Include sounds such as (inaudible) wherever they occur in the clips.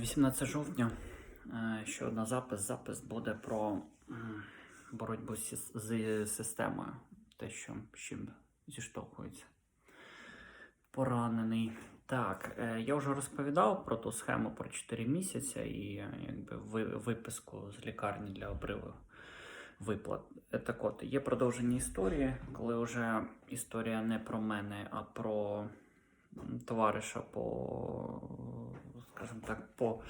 18 жовтня. Е, Ще одна запис. Запис буде про боротьбу з системою. Те, що з чим зіштовхується. Поранений. Так, е, я вже розповідав про ту схему про 4 місяці і е, якби виписку з лікарні для обриву виплат. Так от, є продовження історії, коли вже історія не про мене, а про товариша по, так, по,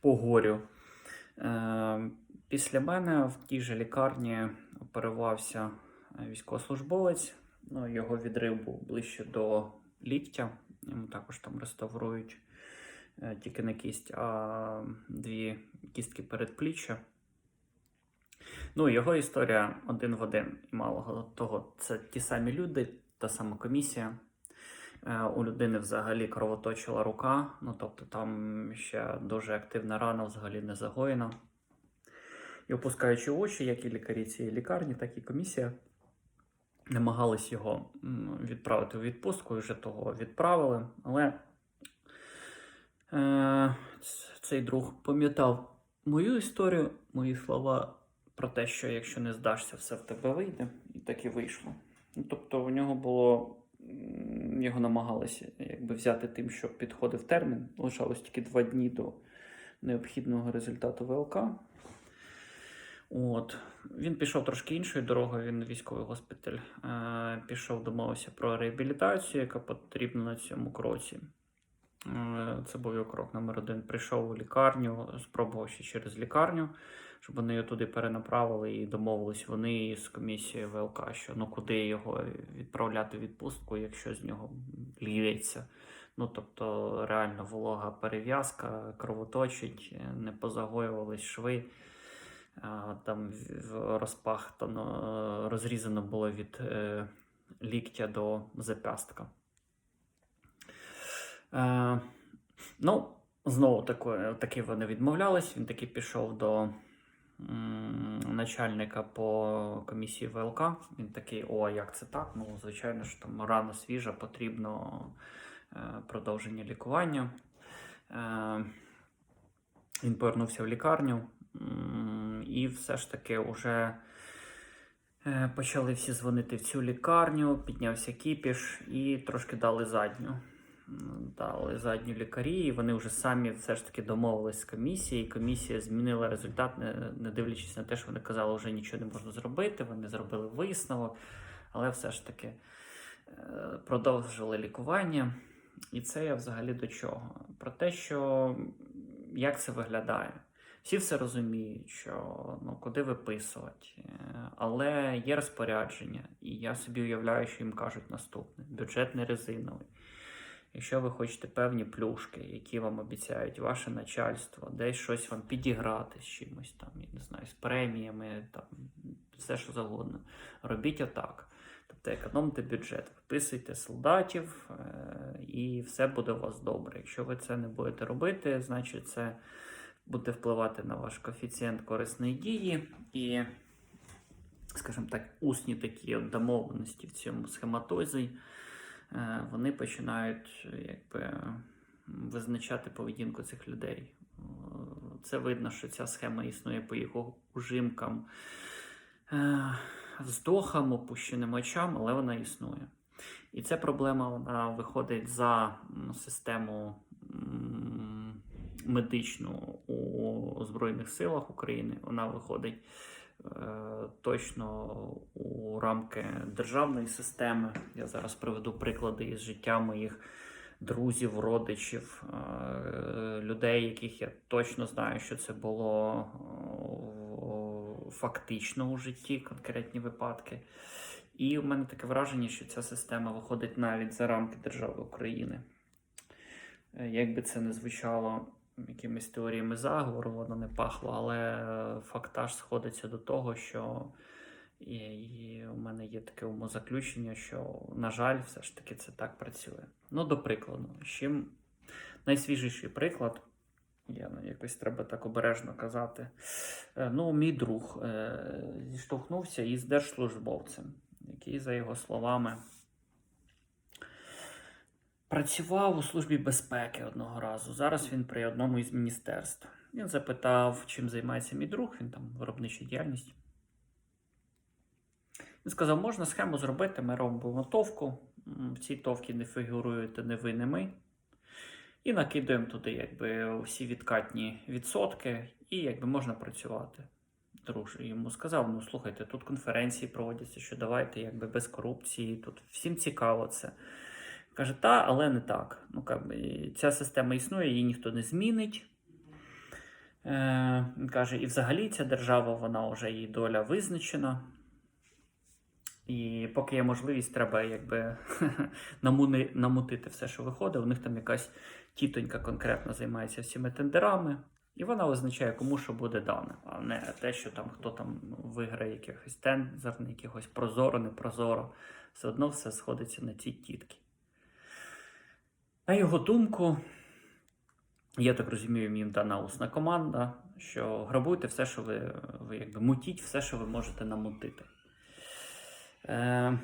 по горю. Е, після мене в тій же лікарні оперувався е, військовослужбовець. Ну, його відрив був ближче до ліктя. Йому також там реставрують е, тільки не кість, а дві кістки передпліччя. Ну, його історія один в один. І мало того, це ті самі люди, та сама комісія. Е, У людини взагалі кровоточила рука, ну тобто там ще дуже активна рана, взагалі не загоєна. І опускаючи очі, як і лікарі цієї лікарні, так і комісія намагались його відправити у відпустку, і вже того відправили. Але е, цей друг пам'ятав мою історію, мої слова про те, що якщо не здашся, все в тебе вийде, і так і вийшло. Ну, Тобто у нього було. Його намагалися якби взяти тим, що підходив термін. Лишалось тільки два дні до необхідного результату ВЛК. От. Він пішов трошки іншою дорогою, він військовий госпіталь. Е, пішов, домовився про реабілітацію, яка потрібна на цьому кроці. Е, це був його крок номер один. Прийшов у лікарню, спробував ще через лікарню, щоб вони його туди перенаправили і домовились вони з комісією ВЛК, що ну куди його відправляти в відпустку, якщо з нього ліється. Ну, тобто, реально волога перев'язка, кровоточить, не позагоювались шви. Там розпахтано, розрізано було від е, ліктя до запястка. Е, ну, знову таки, вони відмовлялись. Він таки пішов до начальника по комісії ВЛК. Він такий: о, як це так? Ну, звичайно ж, там рана свіжа, потрібно е, продовження лікування. Е, він повернувся в лікарню, і все ж таки вже е, почали всі дзвонити в цю лікарню, піднявся кіпіш і трошки дали задню. Дали задню лікарі, і вони вже самі все ж таки домовились з комісією. і Комісія змінила результат, не, не дивлячись на те, що вони казали, що вже нічого не можна зробити. Вони зробили висновок, але все ж таки е, продовжили лікування. І це я взагалі до чого? Про те, що як це виглядає. Всі все розуміють, що ну, куди виписувати, Е, але є розпорядження, і я собі уявляю, що їм кажуть наступне: бюджет не резиновий. Якщо ви хочете певні плюшки, які вам обіцяють ваше начальство, десь щось вам підіграти з чимось, там, я не знаю, з преміями, там, все що завгодно, робіть отак. Тобто економте бюджет, вписуйте солдатів, е, і все буде у вас добре. Якщо ви це не будете робити, значить це буде впливати на ваш коефіцієнт корисної дії і, скажімо так, усні такі домовленості в цьому схематозі, вони починають е, якби, визначати поведінку цих людей. Е, Це видно, що ця схема існує по його ужимкам, е, вздохам, опущеним очам, але вона існує. І ця проблема вона виходить за систему медичну у Збройних силах України. Вона виходить е, точно у рамки державної системи. Я зараз приведу приклади із життя моїх друзів, родичів, е, людей, яких я точно знаю, що це було е, фактично у житті, конкретні випадки. І в мене таке враження, що ця система виходить навіть за рамки держави України. Е, Як би це не звучало якимись теоріями заговору, воно не пахло, але фактаж сходиться до того, що і, і у мене є таке умозаключення, що, на жаль, все ж таки це так працює. Ну, до прикладу, чим найсвіжіший приклад, я ну, якось треба так обережно казати. Е, Ну, мій друг е, зіштовхнувся із держслужбовцем, який, за його словами, працював у Службі безпеки одного разу. Зараз він при одному із міністерств. Він запитав, чим займається мій друг, він там виробнича діяльність. Він сказав, можна схему зробити, ми робимо товку. В цій товці не фігуруєте не ви, не ми. І накидаємо туди якби, всі відкатні відсотки, і якби можна працювати. Друг йому сказав: ну слухайте, тут конференції проводяться, що давайте якби без корупції, тут всім цікаво це. Каже, та, але не так. Ну, ця система існує, її ніхто не змінить. Е, каже, і взагалі ця держава, вона вже її доля визначена. І поки є можливість, треба якби (laughs) намутити все, що виходить. У них там якась тітонька конкретно займається всіми тендерами, і вона визначає, кому що буде дане, а не те, що там хто там виграє якихось тендер, якихось прозоро, не прозоро. Все одно все сходиться на ці тітки. На його думку, я так розумію, їм дана усна команда, що грабуйте все, що ви, ви якби мутіть, все, що ви можете намутити. Е, е,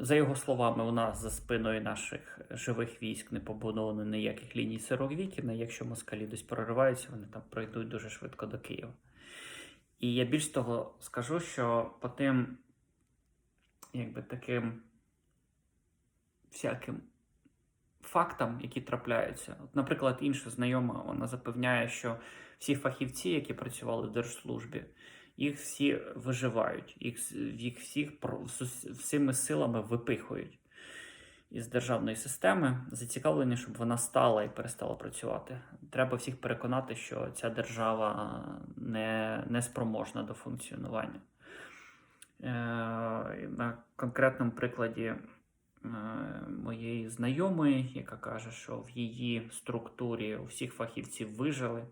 за його словами, у нас за спиною наших живих військ не побудовано ніяких ліній Сировікіна. Якщо москалі десь прориваються, вони там пройдуть дуже швидко до Києва. І я більш того скажу, що по тим, якби таким всяким фактам, які трапляються. От, наприклад, інша знайома вона запевняє, що всі фахівці, які працювали в держслужбі, їх всі виживають, їх, їх всіх всіми силами випихують із державної системи, зацікавлені, щоб вона стала і перестала працювати. Треба всіх переконати, що ця держава не, не спроможна до функціонування. Е, на конкретному прикладі моєї знайомої, яка каже, що в її структурі у всіх фахівців вижили.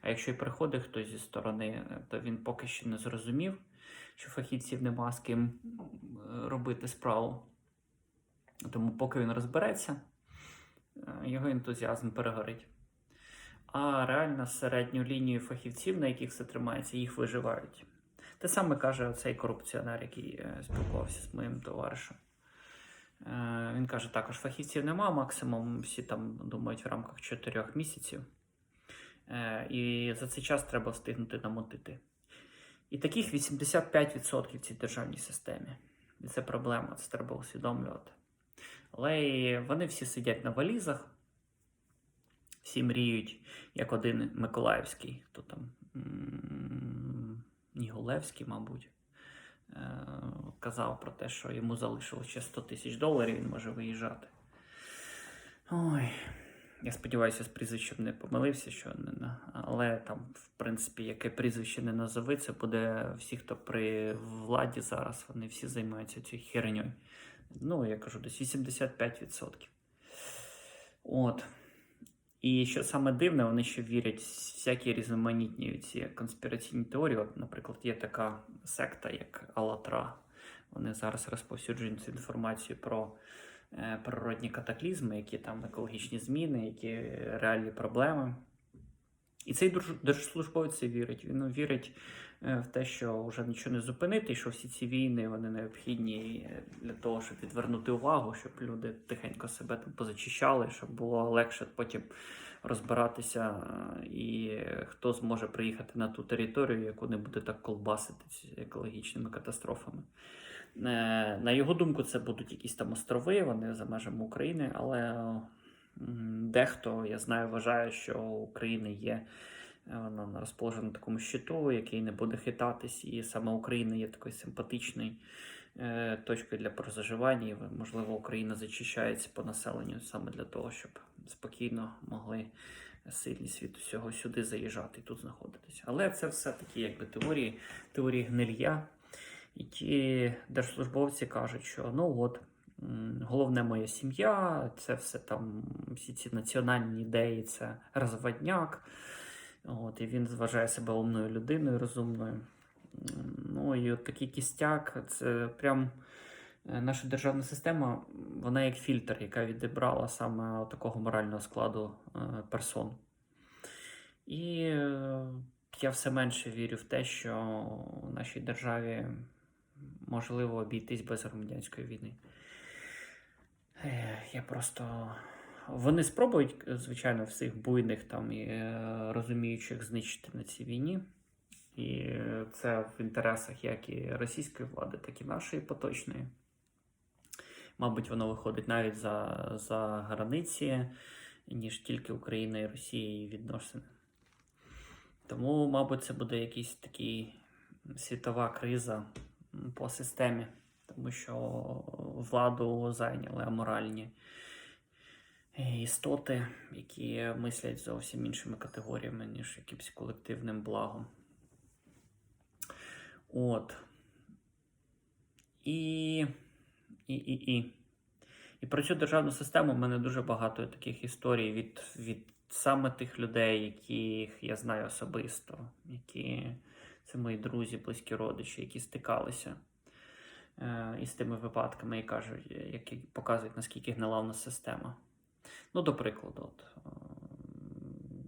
А якщо й приходить хтось зі сторони, то він поки що не зрозумів, що фахівців нема з ким е, робити справу. Тому поки він розбереться, е, його ентузіазм перегорить. А реально середню лінію фахівців, на яких це тримається, їх виживають. Те саме каже цей корупціонер, який е, спілкувався з моїм товаришем. Е, Він каже, також фахівців нема, максимум всі там думають в рамках 4 місяців. Е, І за цей час треба встигнути намотити. І таких 85% в цій державній системі. І це проблема, це треба усвідомлювати. Але вони всі сидять на валізах, всі мріють, як один Миколаївський, хто там Нігулевський, мабуть, казав про те, що йому залишилось ще 100 тисяч доларів, він може виїжджати. Ой. Я сподіваюся, з прізвищем не помилився, що не. Але там, в принципі, яке прізвище не назови, це буде всі, хто при владі зараз, вони всі займаються цією херньою. Ну, я кажу, десь 85%. От. І що саме дивне, вони ще вірять всякі різноманітні ці конспіраційні теорії. От, наприклад, є така секта, як Алатра. Вони зараз розповсюджують цю інформацію про е, природні катаклізми, які там екологічні зміни, які реальні проблеми. І цей держ- держслужбовець вірить. Він вірить е, в те, що вже нічого не зупинити, що всі ці війни вони необхідні е, для того, щоб відвернути увагу, щоб люди тихенько себе там позачищали, щоб було легше потім розбиратися, е, і хто зможе приїхати на ту територію, яку не буде так колбасити екологічними катастрофами. На його думку, це будуть якісь там острови, вони за межами України, але дехто, я знаю, вважає, що у України є е, вона розположена на такому щиту, який не буде хитатись, і саме Україна є такою симпатичною е, точкою для прозаживання. І, можливо, Україна зачищається по населенню саме для того, щоб спокійно могли сильні світ усього сюди заїжджати і тут знаходитися. Але це все такі якби теорії, теорії гнилья. І ті держслужбовці кажуть, що ну от, головне моя сім'я, це все там, всі ці національні ідеї, це розводняк. От, і він вважає себе умною людиною, розумною. Ну і от такий кістяк, це прям е, наша державна система, вона як фільтр, яка відібрала саме такого морального складу е, персон. І е, я все менше вірю в те, що в нашій державі можливо обійтись без громадянської війни. Е, Я просто. Вони спробують, звичайно, всіх буйних там і е, розуміючих знищити на цій війні. І це в інтересах як і російської влади, так і нашої поточної. Мабуть, воно виходить навіть за, за границі, ніж тільки Україна і Росія і відносини. Тому, мабуть, це буде якийсь такий світова криза по системі, тому що владу зайняли аморальні істоти, які мислять зовсім іншими категоріями, ніж якимось колективним благом. От. І, і, і, і. І про цю державну систему в мене дуже багато таких історій від, від саме тих людей, яких я знаю особисто, які це мої друзі, близькі родичі, які стикалися із тими випадками і кажуть, які показують, наскільки гнила система. Ну, до прикладу, от, е,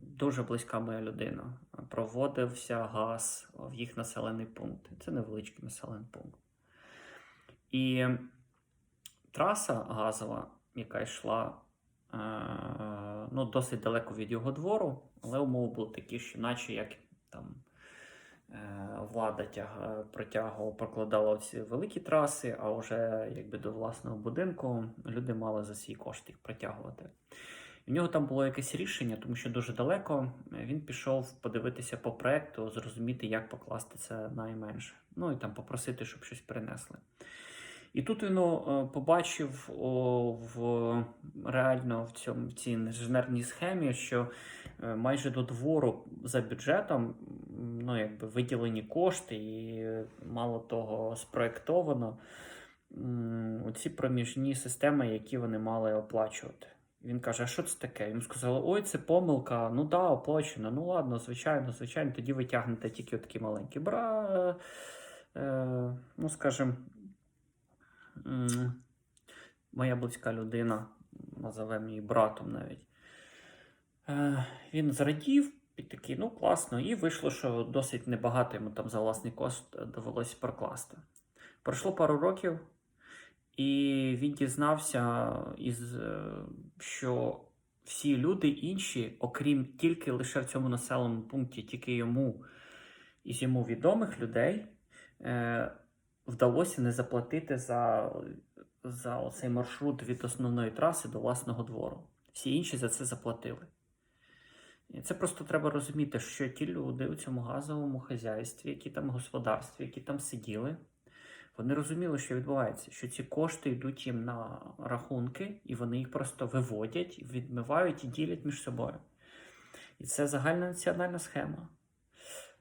дуже близька моя людина. Проводився газ в їх населений пункт. Це невеличкий населений пункт. І траса газова, яка йшла е, ну, досить далеко від його двору, але умови були такі, що наче як там е, влада тяг, протягувала, прокладала ці великі траси, а вже якби до власного будинку люди мали за свій кошт їх протягувати. В нього там було якесь рішення, тому що дуже далеко. Він пішов подивитися по проекту, зрозуміти, як покласти це найменше. Ну і там попросити, щоб щось принесли. І тут він о, побачив о, в реально в цьому в цій інженерній схемі, що е, майже до двору за бюджетом ну, якби виділені кошти, і мало того, спроєктовано м, оці проміжні системи, які вони мали оплачувати. Він каже: а що це таке? Йому сказали, ой, це помилка, ну да, оплачено. Ну ладно, звичайно, звичайно, тоді ви тягнете тільки такі маленькі бра. Е, ну, скажімо, моя близька людина, називаємо її братом навіть. Е, він зрадів і такий, ну класно, і вийшло, що досить небагато йому там за власний кошт довелося прокласти. Пройшло пару років, і він дізнався, із, е, що всі люди інші, окрім тільки лише в цьому населеному пункті, тільки йому із йому відомих людей, е, вдалося не заплатити за, за цей маршрут від основної траси до власного двору. Всі інші за це заплатили. І це просто треба розуміти, що ті люди у цьому газовому хазяйстві, які там господарстві, які там сиділи, вони розуміли, що відбувається, що ці кошти йдуть їм на рахунки, і вони їх просто виводять, відмивають і ділять між собою. І це загальнонаціональна схема.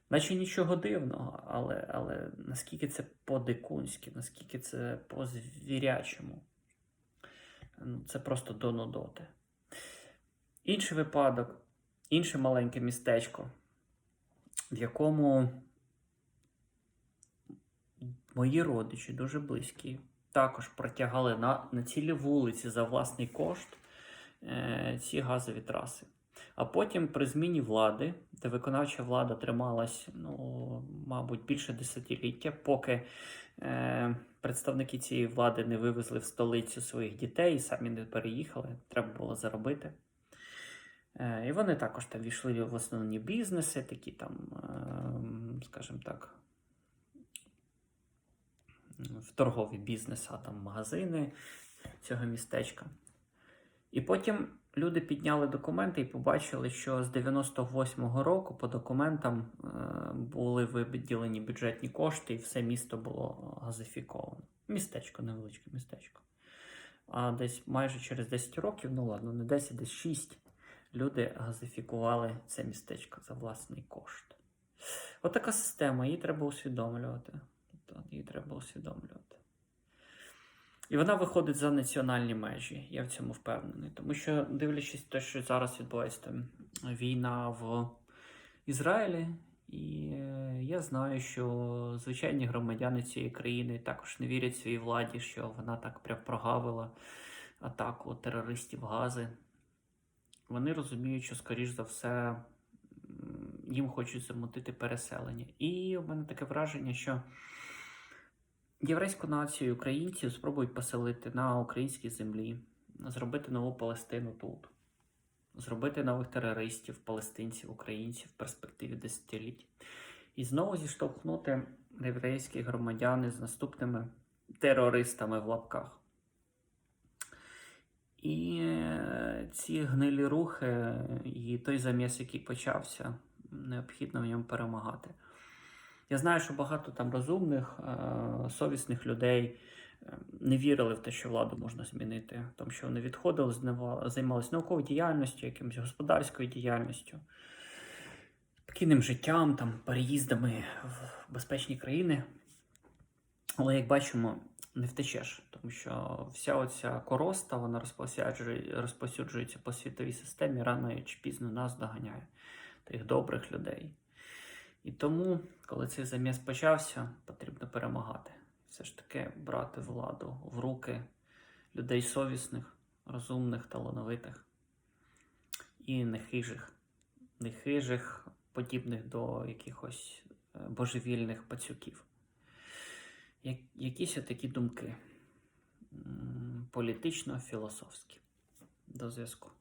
Наче нічого дивного, але, але наскільки це по-дикунськи, наскільки це по-звірячому. Ну, Це просто до нудоти. Інший випадок, інше маленьке містечко, в якому мої родичі дуже близькі, також протягали на, на цілі вулиці за власний кошт е, ці газові траси. А потім при зміні влади, де виконавча влада трималась, ну, мабуть, більше десятиліття, поки е, представники цієї влади не вивезли в столицю своїх дітей і самі не переїхали, треба було заробити. Е, і вони також там війшли в основні бізнеси, такі там, е, скажімо так, в торгові бізнеси, а там магазини цього містечка. І потім люди підняли документи і побачили, що з 98-го року по документам е, були виділені бюджетні кошти, і все місто було газифіковано. Містечко, невеличке містечко. А десь майже через 10 років, ну ладно, не 10, десь 6, люди газифікували це містечко за власний кошт. Отака система, її треба усвідомлювати. Тобто Її треба усвідомлювати. І вона виходить за національні межі, я в цьому впевнений. Тому що, дивлячись те, що зараз відбувається там війна в Ізраїлі, і е, я знаю, що звичайні громадяни цієї країни також не вірять своїй владі, що вона так прям прогавила атаку терористів Гази. Вони розуміють, що, скоріш за все, їм хочуть замутити переселення. І в мене таке враження, що єврейську націю українців спробують поселити на українській землі, зробити нову Палестину тут, зробити нових терористів, палестинців, українців в перспективі десятиліть. І знову зіштовхнути єврейських громадян з наступними терористами в лапках. І ці гнилі рухи і той заміс, який почався, необхідно в ньому перемагати. Я знаю, що багато там розумних, е, совісних людей е, не вірили в те, що владу можна змінити, тому що вони відходили, займалися науковою діяльністю, якимось господарською діяльністю, спокійним життям, там, переїздами в безпечні країни. Але як бачимо, не втечеш, тому що вся оця короста вона розповсюджує- розповсюджується по світовій системі, рано чи пізно нас доганяє тих добрих людей. І тому, коли цей заміс почався, потрібно перемагати. Все ж таки брати владу в руки людей совісних, розумних, талановитих і нехижих, нехижих, подібних до якихось е, божевільних пацюків. Якісь такі думки політично-філософські. До зв'язку.